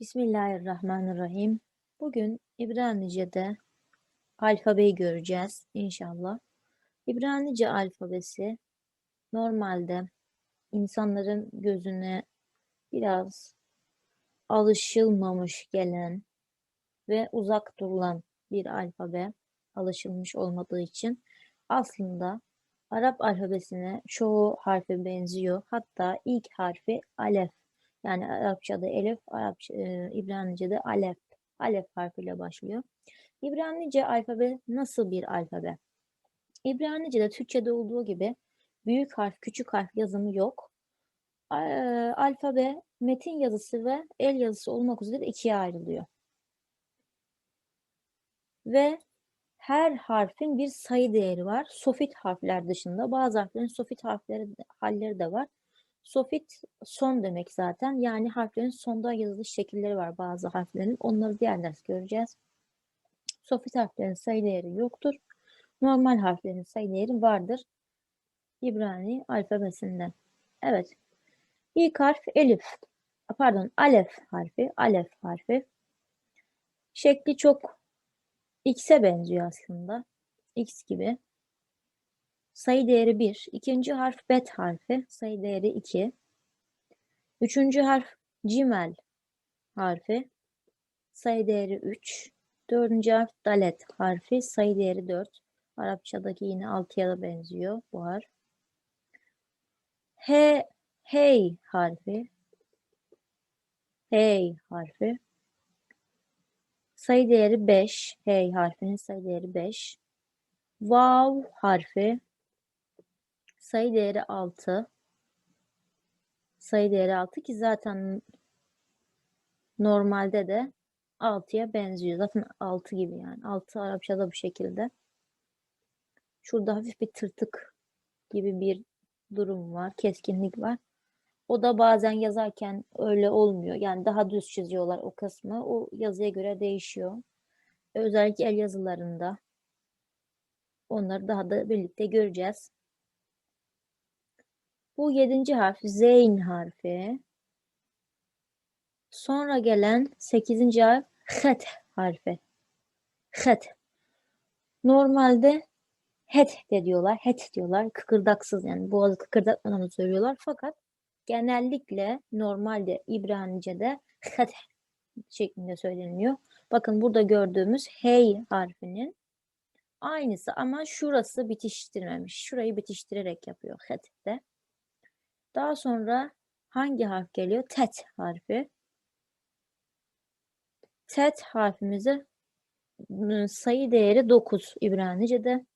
Bismillahirrahmanirrahim. Bugün İbranice'de alfabeyi göreceğiz inşallah. İbranice alfabesi normalde insanların gözüne biraz alışılmamış gelen ve uzak durulan bir alfabe alışılmış olmadığı için aslında Arap alfabesine çoğu harfe benziyor. Hatta ilk harfi alef yani Arapçada elif, Arapça, e, İbranice'de alef. Alef harfiyle başlıyor. İbranice alfabe nasıl bir alfabe? İbranice'de Türkçe'de olduğu gibi büyük harf, küçük harf yazımı yok. E, alfabe metin yazısı ve el yazısı olmak üzere ikiye ayrılıyor. Ve her harfin bir sayı değeri var. Sofit harfler dışında bazı harflerin sofit harfleri halleri de var. Sofit son demek zaten. Yani harflerin sonda yazılış şekilleri var bazı harflerin. Onları diğer ders göreceğiz. Sofit harflerin sayı değeri yoktur. Normal harflerin sayı değeri vardır. İbrani alfabesinde. Evet. İlk harf elif. Pardon alef harfi. Alef harfi. Şekli çok x'e benziyor aslında. X gibi. Sayı değeri 1. İkinci harf bet harfi. Sayı değeri 2. Üçüncü harf cimel harfi. Sayı değeri 3. Dördüncü harf dalet harfi. Sayı değeri 4. Arapçadaki yine 6'ya da benziyor bu harf. He, hey harfi. Hey harfi. Sayı değeri 5. Hey harfinin sayı değeri 5. Vav harfi. Sayı değeri 6. Sayı değeri 6 ki zaten normalde de 6'ya benziyor. Zaten 6 gibi yani. 6 Arapçada bu şekilde. Şurada hafif bir tırtık gibi bir durum var. Keskinlik var. O da bazen yazarken öyle olmuyor. Yani daha düz çiziyorlar o kısmı. O yazıya göre değişiyor. Özellikle el yazılarında. Onları daha da birlikte göreceğiz. Bu yedinci harf zeyn harfi. Sonra gelen sekizinci harf het harfi. Het. Normalde het de diyorlar. Het diyorlar. Kıkırdaksız yani boğazı kıkırdatmadan söylüyorlar. Fakat genellikle normalde İbranice'de het şeklinde söyleniliyor. Bakın burada gördüğümüz hey harfinin aynısı ama şurası bitiştirmemiş. Şurayı bitiştirerek yapıyor de. Daha sonra hangi harf geliyor? Tet harfi. Tet harfimizi ıı, sayı değeri 9 İbranice'de.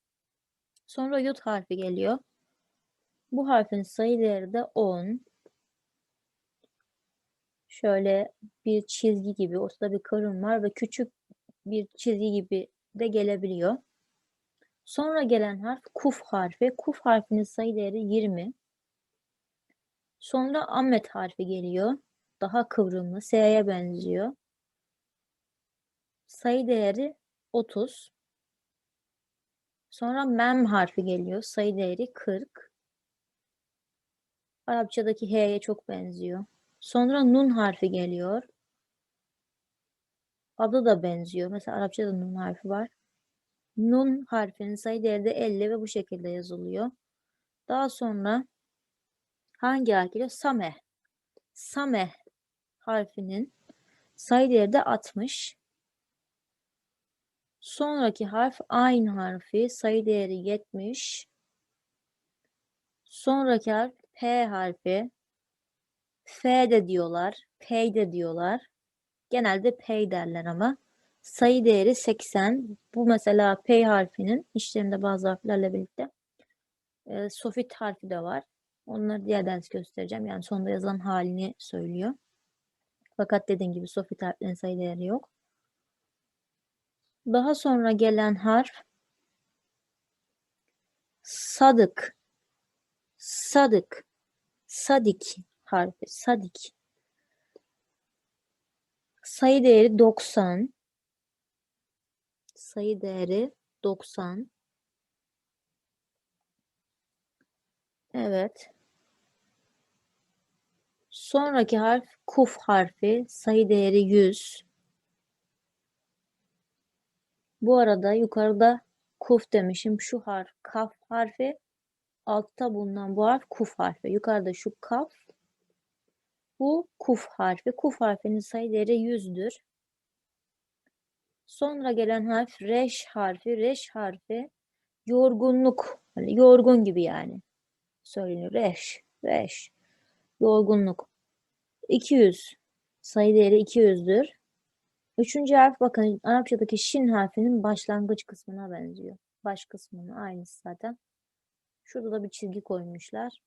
Sonra yut harfi geliyor. Bu harfin sayı değeri de 10. Şöyle bir çizgi gibi, ortada bir kırım var ve küçük bir çizgi gibi de gelebiliyor. Sonra gelen harf kuf harfi. Kuf harfinin sayı değeri 20. Sonra Ahmet harfi geliyor. Daha kıvrımlı. S'ye benziyor. Sayı değeri 30. Sonra mem harfi geliyor. Sayı değeri 40. Arapçadaki H'ye çok benziyor. Sonra nun harfi geliyor. Adı da benziyor. Mesela Arapçada nun harfi var. Nun harfinin sayı değeri de 50 ve bu şekilde yazılıyor. Daha sonra hangi harf geliyor? Sameh. Sameh harfinin sayı değeri de 60. Sonraki harf aynı harfi sayı değeri 70. Sonraki harf P harfi. F de diyorlar. P de diyorlar. Genelde P derler ama. Sayı değeri 80. Bu mesela P harfinin işlerinde bazı harflerle birlikte e, sofit harfi de var. Onları diğer ders göstereceğim. Yani sonunda yazılan halini söylüyor. Fakat dediğim gibi sofit harflerin sayı değeri yok. Daha sonra gelen harf sadık. Sadık. Sadik harfi. Sadik. Sayı değeri 90. Sayı değeri 90. Evet. Sonraki harf kuf harfi. Sayı değeri 100. Bu arada yukarıda kuf demişim. Şu harf kaf harfi. Altta bulunan bu harf kuf harfi. Yukarıda şu kaf. Bu kuf harfi. Kuf harfinin sayı değeri 100'dür. Sonra gelen harf reş harfi. Reş harfi yorgunluk. Hani yorgun gibi yani. Söyleniyor. Reş. Reş. Yorgunluk. 200. Sayı değeri 200'dür. Üçüncü harf bakın Arapçadaki şin harfinin başlangıç kısmına benziyor. Baş kısmına aynısı zaten. Şurada da bir çizgi koymuşlar.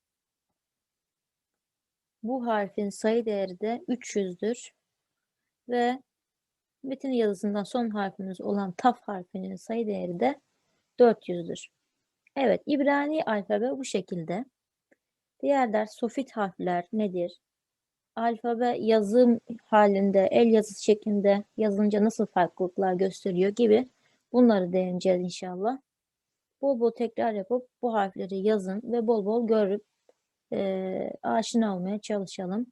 Bu harfin sayı değeri de 300'dür. Ve metin yazısından son harfimiz olan taf harfinin sayı değeri de 400'dür. Evet, İbrani alfabe bu şekilde. Diğer ders sofit harfler nedir? Alfabe yazım halinde, el yazısı şeklinde yazınca nasıl farklılıklar gösteriyor gibi bunları değineceğiz inşallah. Bol bol tekrar yapıp bu harfleri yazın ve bol bol görüp e, aşina olmaya çalışalım.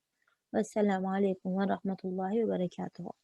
Vesselamu Aleyküm ve Rahmetullahi ve Berekatuhu.